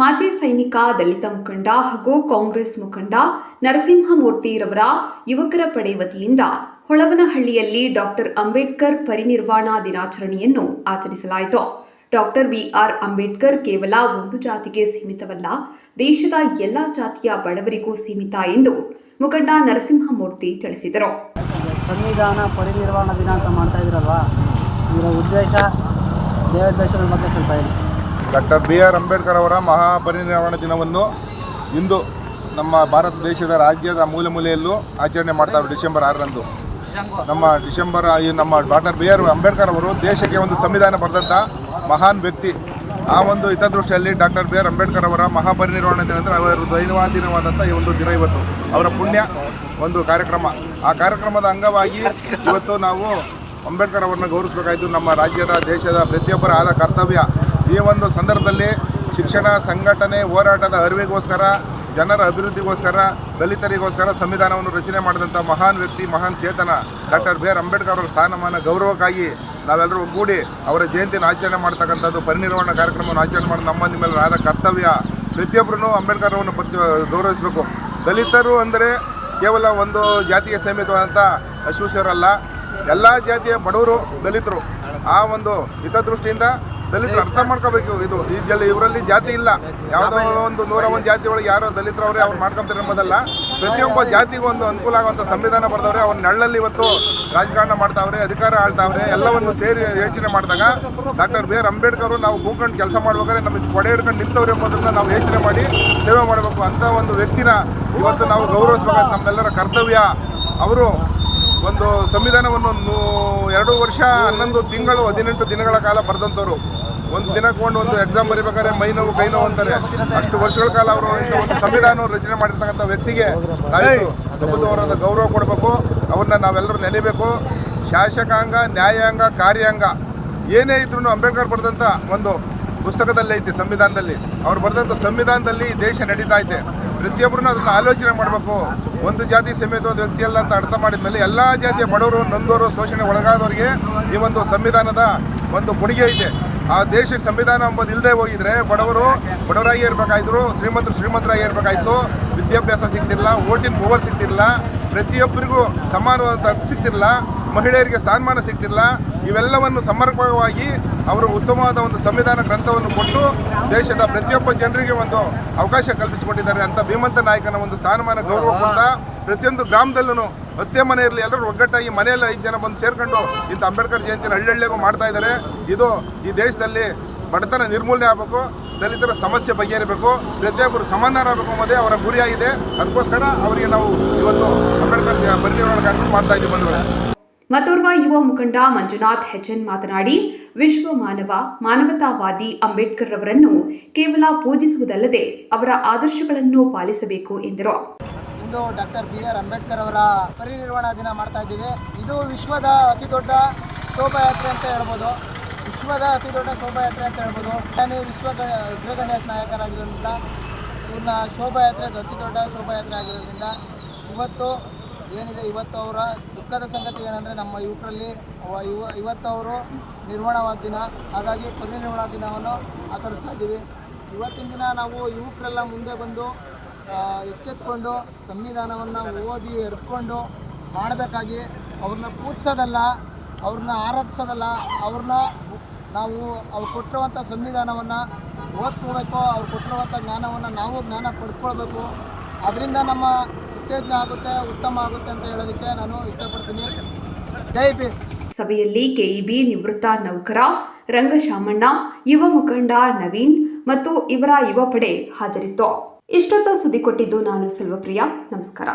ಮಾಜಿ ಸೈನಿಕ, ದಲಿತ ಮುಖಂಡ ಹಾಗೂ ಕಾಂಗ್ರೆಸ್ ಮುಖಂಡ ನರಸಿಂಹಮೂರ್ತಿರವರ ಯುವಕರ ಪಡೆ ವತಿಯಿಂದ ಹೊಳವನಹಳ್ಳಿಯಲ್ಲಿ ಡಾಕ್ಟರ್ ಅಂಬೇಡ್ಕರ್ ಪರಿನಿರ್ವಾಣಾ ದಿನಾಚರಣೆಯನ್ನು ಆಚರಿಸಲಾಯಿತು. ಡಾಕ್ಟರ್ ಬಿಆರ್ ಅಂಬೇಡ್ಕರ್ ಕೇವಲ ಒಂದು ಜಾತಿಗೆ ಸೀಮಿತವಲ್ಲ, ದೇಶದ ಎಲ್ಲ ಜಾತಿಯ ಬಡವರಿಗೂ ಸೀಮಿತ ಎಂದು ಮುಖಂಡ ನರಸಿಂಹಮೂರ್ತಿ ತಿಳಿಸಿದರು. ಸಂವಿಧಾನ ಪರಿನಿರ್ವಾಣ ದಿನಾಂಕ ಮಾಡ್ತಾ ಇದ್ರಲ್ವಾ? ಇದರ ಉದ್ದೇಶ ದೇವದರ್ಶನ ಬಗ್ಗೆ ಸ್ವಲ್ಪ ಹೇಳಿ. ಡಾಕ್ಟರ್ ಬಿ ಆರ್ ಅಂಬೇಡ್ಕರ್ ಅವರ ಮಹಾಪರಿನಿರ್ವಾಣ ದಿನವನ್ನು ಇಂದು ನಮ್ಮ ಭಾರತ ದೇಶದ ರಾಜ್ಯದ ಮೂಲೆ ಮೂಲೆಯಲ್ಲೂ ಆಚರಣೆ ಮಾಡ್ತಾರೆ ಡಿಸೆಂಬರ್ ಆರರಂದು. ನಮ್ಮ ಡಿಸೆಂಬರ್ ನಮ್ಮ ಡಾಕ್ಟರ್ ಬಿ ಆರ್ ಅಂಬೇಡ್ಕರ್ ಅವರು ದೇಶಕ್ಕೆ ಒಂದು ಸಂವಿಧಾನ ಬರೆದಂಥ ಮಹಾನ್ ವ್ಯಕ್ತಿ. ಆ ಒಂದು ಹಿತದೃಷ್ಟಿಯಲ್ಲಿ ಡಾಕ್ಟರ್ ಬಿ ಆರ್ ಅಂಬೇಡ್ಕರ್ ಅವರ ಮಹಾಪರಿನಿರ್ವಾಣ ದಿನ ಅಂದರೆ ಅವರ ದೈನವಾದಿನವಾದಂಥ ಈ ಒಂದು ದಿನ ಇವತ್ತು, ಅವರ ಪುಣ್ಯ ಒಂದು ಕಾರ್ಯಕ್ರಮ. ಆ ಕಾರ್ಯಕ್ರಮದ ಅಂಗವಾಗಿ ಇವತ್ತು ನಾವು ಅಂಬೇಡ್ಕರ್ ಅವರನ್ನ ಗೌರವಿಸಬೇಕಾಯಿತು. ನಮ್ಮ ರಾಜ್ಯದ, ದೇಶದ ಪ್ರತಿಯೊಬ್ಬರ ಆದ ಕರ್ತವ್ಯ ಈ ಒಂದು ಸಂದರ್ಭದಲ್ಲಿ ಶಿಕ್ಷಣ ಸಂಘಟನೆ ಹೋರಾಟದ ಅರಿವಿಗೋಸ್ಕರ, ಜನರ ಅಭಿವೃದ್ಧಿಗೋಸ್ಕರ, ದಲಿತರಿಗೋಸ್ಕರ ಸಂವಿಧಾನವನ್ನು ರಚನೆ ಮಾಡಿದಂಥ ಮಹಾನ್ ವ್ಯಕ್ತಿ, ಮಹಾನ್ ಚೇತನ ಡಾಕ್ಟರ್ ಬಿ ಆರ್ ಅಂಬೇಡ್ಕರ್ ಅವರ ಸ್ಥಾನಮಾನ ಗೌರವಕ್ಕಾಗಿ ನಾವೆಲ್ಲರೂ ಒಗ್ಗೂಡಿ ಅವರ ಜಯಂತಿಯನ್ನು ಆಚರಣೆ ಮಾಡ್ತಕ್ಕಂಥದ್ದು, ಪರಿನಿರ್ವಾಣ ಕಾರ್ಯಕ್ರಮವನ್ನು ಆಚರಣೆ ಮಾಡಿ ನಮ್ಮ ನಿಮ್ಮೆಲ್ಲರ ಆದ ಕರ್ತವ್ಯ. ಪ್ರತಿಯೊಬ್ಬರೂ ಅಂಬೇಡ್ಕರ್ ಅವರನ್ನು ಪರಿ ಗೌರವಿಸಬೇಕು. ದಲಿತರು ಅಂದರೆ ಕೇವಲ ಒಂದು ಜಾತಿಗೆ ಸೀಮಿತವಾದಂಥ ಅಸ್ಪೃಶ್ಯರಲ್ಲ ಎಲ್ಲ ಜಾತಿಯ ಬಡವರು ದಲಿತರು. ಆ ಒಂದು ಹಿತದೃಷ್ಟಿಯಿಂದ ದಲಿತರು ಅರ್ಥ ಮಾಡ್ಕೋಬೇಕು. ಇದು ಇದೆಲ್ಲ ಇವರಲ್ಲಿ ಜಾತಿ ಇಲ್ಲ. ಯಾವುದೋ ಒಂದು ನೂರ ಒಂದು ಜಾತಿ ಒಳಗೆ ಯಾರೋ ದಲಿತರವ್ರೆ ಅವ್ರು ಮಾಡ್ಕೊಂತಾರೆ ಎಂಬುದಲ್ಲ. ಪ್ರತಿಯೊಬ್ಬ ಜಾತಿಗೂ ಒಂದು ಅನುಕೂಲ ಆಗುವಂಥ ಸಂವಿಧಾನ ಬರೆದವ್ರೆ ಅವ್ರ ನಳ್ಳಲ್ಲಿ ಇವತ್ತು ರಾಜಕಾರಣ ಮಾಡ್ತಾವ್ರೆ, ಅಧಿಕಾರ ಆಳ್ತಾವ್ರೆ, ಎಲ್ಲವನ್ನು ಸೇರಿ ಯೋಚನೆ ಮಾಡಿದಾಗ ಡಾಕ್ಟರ್ ಬಿ ಆರ್ ಅಂಬೇಡ್ಕರ್ ನಾವು ಕೂಕೊಂಡು ಕೆಲಸ ಮಾಡ್ಬೇಕಾದ್ರೆ ನಮಗೆ ಕೊಡೆ ಹಿಡ್ಕೊಂಡು ನಿಂತವ್ರೆ ಎಂಬುದನ್ನ ನಾವು ಯೋಚನೆ ಮಾಡಿ ಸೇವೆ ಮಾಡಬೇಕು ಅಂತ ಒಂದು ವ್ಯಕ್ತಿನ ಇವತ್ತು ನಾವು ಗೌರವಿಸಬೇಕಾದ ನಮ್ಮೆಲ್ಲರ ಕರ್ತವ್ಯ. ಅವರು ಒಂದು ಸಂವಿಧಾನವನ್ನು ಎರಡು ವರ್ಷ ಹನ್ನೊಂದು ತಿಂಗಳು, ಹದಿನೆಂಟು ದಿನಗಳ ಕಾಲ ಬರೆದಂಥವ್ರು. ಒಂದು ದಿನಕ್ಕೆ ಒಂದು ಎಕ್ಸಾಮ್ ಬರೀಬೇಕಾದ್ರೆ ಮೈ ನೋವು, ಕೈ ನೋವು ಅಂತಾರೆ. ಅಷ್ಟು ವರ್ಷಗಳ ಕಾಲ ಅವರು ಒಂದು ಸಂವಿಧಾನವನ್ನು ರಚನೆ ಮಾಡಿರ್ತಕ್ಕಂಥ ವ್ಯಕ್ತಿಗೆ ನಾವಿತ್ತು ಗೌರವ ಕೊಡಬೇಕು. ಅವ್ರನ್ನ ನಾವೆಲ್ಲರೂ ನೆನೆಬೇಕು ಶಾಸಕಾಂಗ, ನ್ಯಾಯಾಂಗ, ಕಾರ್ಯಾಂಗ, ಏನೇ ಇದ್ರೂ ಅಂಬೇಡ್ಕರ್ ಬರೆದಂಥ ಒಂದು ಪುಸ್ತಕದಲ್ಲಿ ಐತಿ ಸಂವಿಧಾನದಲ್ಲಿ. ಅವ್ರು ಬರೆದಂಥ ಸಂವಿಧಾನದಲ್ಲಿ ದೇಶ ನಡೀತಾ ಐತೆ. ಪ್ರತಿಯೊಬ್ಬರೂ ಅದನ್ನು ಆಲೋಚನೆ ಮಾಡಬೇಕು. ಒಂದು ಜಾತಿ ಸಮೇತ ಒಂದು ವ್ಯಕ್ತಿ ಅಲ್ಲ ಅಂತ ಅರ್ಥ ಮಾಡಿದ ಮೇಲೆ ಎಲ್ಲ ಜಾತಿಯ ಬಡವರು, ನೊಂದವರು, ಶೋಷಣೆ ಒಳಗಾದವರಿಗೆ ಈ ಒಂದು ಸಂವಿಧಾನದ ಒಂದು ಕೊಡುಗೆ ಇದೆ. ಆ ದೇಶಕ್ಕೆ ಸಂವಿಧಾನ ಎಂಬುದು ಇಲ್ಲದೆ ಹೋಗಿದ್ರೆ ಬಡವರು ಬಡವರಾಗಿ ಇರಬೇಕಾಯ್ತು, ಶ್ರೀಮಂತರು ಶ್ರೀಮಂತರಾಗಿ ಇರಬೇಕಾಯ್ತು, ವಿದ್ಯಾಭ್ಯಾಸ ಸಿಗ್ತಿಲ್ಲ ಓಟಿನ ಪವರ್ ಸಿಗ್ತಿರಲಿಲ್ಲ, ಪ್ರತಿಯೊಬ್ಬರಿಗೂ ಸಮಾನವಾದ ಸಿಗ್ತಿರಲಿಲ್ಲ, ಮಹಿಳೆಯರಿಗೆ ಸ್ಥಾನಮಾನ ಸಿಗ್ತಿರಲಿಲ್ಲ ಇವೆಲ್ಲವನ್ನು ಸಮರ್ಪಕವಾಗಿ ಅವರು ಉತ್ತಮವಾದ ಒಂದು ಸಂವಿಧಾನ ಗ್ರಂಥವನ್ನು ಕೊಟ್ಟು ದೇಶದ ಪ್ರತಿಯೊಬ್ಬ ಜನರಿಗೆ ಒಂದು ಅವಕಾಶ ಕಲ್ಪಿಸಿಕೊಂಡಿದ್ದಾರೆ ಅಂತ ಭೀಮಂತ ನಾಯಕನ ಒಂದು ಸ್ಥಾನಮಾನ ಗೌರವ ಕೊಡ್ತಾ ಪ್ರತಿಯೊಂದು ಗ್ರಾಮದಲ್ಲೂ ಅತ್ತೆ ಮನೆ ಇರಲಿ, ಎಲ್ಲರೂ ಒಗ್ಗಟ್ಟಾಗಿ ಮನೆಯಲ್ಲಿ ಐದು ಜನ ಬಂದು ಸೇರ್ಕೊಂಡು ಇಂಥ ಅಂಬೇಡ್ಕರ್ ಜಯಂತಿನ ಹಳ್ಳಿಗೂ ಮಾಡ್ತಾ ಇದ್ದಾರೆ. ಇದು ಈ ದೇಶದಲ್ಲಿ ಬಡತನ ನಿರ್ಮೂಲನೆ ಆಗಬೇಕು, ದಲಿತರ ಸಮಸ್ಯೆ ಬಗೆಹರಿಬೇಕು, ಪ್ರತಿಯೊಬ್ಬರು ಸಮಾನರಾಗಬೇಕು ಅನ್ನೋದೇ ಅವರ ಗುರಿಯಾಗಿದೆ. ಅದಕ್ಕೋಸ್ಕರ ಅವರಿಗೆ ನಾವು ಇವತ್ತು ಅಂಬೇಡ್ಕರ್ ಪರಿನಿರ್ವಾಣ ಕಾರ್ಯಕ್ರಮ ಮಾಡ್ತಾ ಇದ್ದೀವಿ ಬಂಧುಗಳೇ. ಮತ್ತೋರ್ವ ಯುವ ಮುಖಂಡ ಮಂಜುನಾಥ್ ಹೆಚ್ಎನ್ ಮಾತನಾಡಿ, ವಿಶ್ವ ಮಾನವ ಮಾನವತಾವಾದಿ ಅಂಬೇಡ್ಕರ್ ಅವರನ್ನು ಕೇವಲ ಪೂಜಿಸುವುದಲ್ಲದೆ ಅವರ ಆದರ್ಶಗಳನ್ನು ಪಾಲಿಸಬೇಕು ಎಂದರು. ಇಂದು ಡಾಕ್ಟರ್ ಬಿ ಆರ್ ಅಂಬೇಡ್ಕರ್ ಅವರ ಪರಿನಿರ್ವಾಣ ದಿನ ಮಾಡ್ತಾ ಇದ್ದೀವಿ. ಇದು ವಿಶ್ವದ ಅತಿ ದೊಡ್ಡ ಶೋಭಾಯಾತ್ರೆ ಅಂತ ಹೇಳ್ಬೋದು. ವಿಶ್ವದ ಅತಿ ದೊಡ್ಡ ಶೋಭಾಯಾತ್ರೆ ಅಂತ ಹೇಳ್ಬೋದು. ನಾನು ವಿಶ್ವ ಅಗ್ರಗಣ್ಯ ನಾಯಕರಾಗಿರೋದ್ರಿಂದ ಇವ್ರನ್ನ ಶೋಭಾಯಾತ್ರೆ, ಅತಿ ದೊಡ್ಡ ಶೋಭಾಯಾತ್ರೆ ಆಗಿರೋದ್ರಿಂದ, ಇವತ್ತು ಏನಿದೆ, ಇವತ್ತು ಅವರ ದುಃಖದ ಸಂಗತಿ ಏನಂದರೆ ನಮ್ಮ ಯುವಕರಲ್ಲಿ ಇವ, ಇವತ್ತು ಅವರು ನಿರ್ವಹಣವಾದ ದಿನ, ಹಾಗಾಗಿ ನಿರ್ವಹಣಾ ದಿನವನ್ನು ಆಚರಿಸ್ತಾ ಇದ್ದೀವಿ. ಇವತ್ತಿನ ದಿನ ನಾವು ಯುವಕರೆಲ್ಲ ಮುಂದೆ ಬಂದು ಎಚ್ಚೆತ್ಕೊಂಡು, ಸಂವಿಧಾನವನ್ನು ಓದಿ ಎರ್ಕೊಂಡು ಮಾಡಬೇಕಾಗಿ ಅವ್ರನ್ನ ಪೂಜಿಸೋದಲ್ಲ ಅವ್ರನ್ನ ಆರಾಧಿಸೋದಲ್ಲ, ಅವ್ರನ್ನ ನಾವು ಅವ್ರು ಕೊಟ್ಟಿರುವಂಥ ಸಂವಿಧಾನವನ್ನು ಓದ್ಕೋಬೇಕು ಅವ್ರು ಕೊಟ್ಟಿರುವಂಥ ಜ್ಞಾನವನ್ನು ನಾವು ಜ್ಞಾನ ಪಡ್ಕೊಳ್ಬೇಕು. ಅದರಿಂದ ನಮ್ಮ ಉತ್ತೇಜನ ಆಗುತ್ತೆ, ಉತ್ತಮ ಆಗುತ್ತೆ ಅಂತ ಹೇಳೋದಕ್ಕೆ ನಾನು ಇಷ್ಟಪಡ್ತೀನಿ. ಜೈ ಬಿ ಸಭೆಯಲ್ಲಿ ಕೆಇಬಿ ನಿವೃತ್ತ ನೌಕರ, ರಂಗಶಾಮಣ್ಣ, ಯುವ ಮುಖಂಡ ನವೀನ್ ಮತ್ತು ಇವರ ಯುವ ಪಡೆ ಹಾಜರಿತ್ತು. ಇಷ್ಟೊತ್ತು ಸುದ್ದಿ ಕೊಟ್ಟಿದ್ದು ನಾನು ಸೆಲ್ವಪ್ರಿಯ. ನಮಸ್ಕಾರ.